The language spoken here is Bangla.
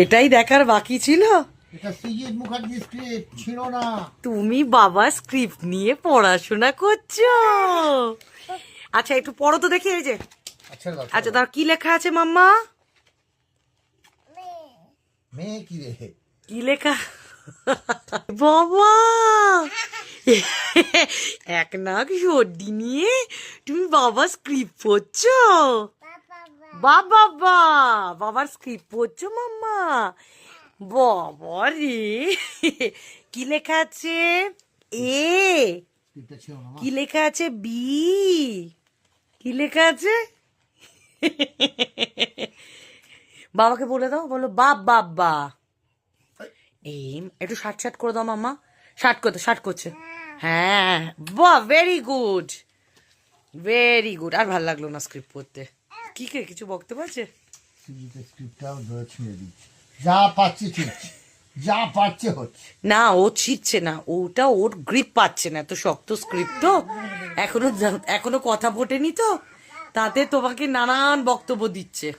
এটাই দেখার বাকি ছিল? তুমি বাবা স্ক্রিপ্ট নিয়ে পড়াশোনা করছ। আচ্ছা একটু পড়ো তো দেখি এই যে। আচ্ছা দাও, আচ্ছা তার কি লেখা আছে মাম্মা? কি লেখা? বাবা! এক নাক সর্দি নিয়ে তুমি বাবা স্ক্রিপ্ট পড়ছো? বাবা বা বাবার স্ক্রিপ্ট পড়ছো মাম্মা? বাবা রে কি লেখা আছে? এ। কি লেখা আছে? বি কি লেখা আছে? বাবাকে বলে দাও বলো বাপ বাপ বা। এই একটু শার্ট শার্ট করে দাও মামা শার্ট করতে শার্ট করছে। হ্যাঁ বাহ ভেরি গুড ভেরি গুড আর ভালো লাগল না স্ক্রিপ্ট পড়তে। কি কে কিছু বক্তব্য দিচ্ছে যা পাচ্ছে ছিঁড়ছে যা পাচ্ছে হচ্ছে। না ও ছিটছে না। ওটা ওর গ্রিপ পাচ্ছে না। এত শক্ত স্ক্রিপ্ট তো। এখনও এখনও কথা ফোটেনি তো। তাতে তোমাকে নানান বক্তব্য দিচ্ছে।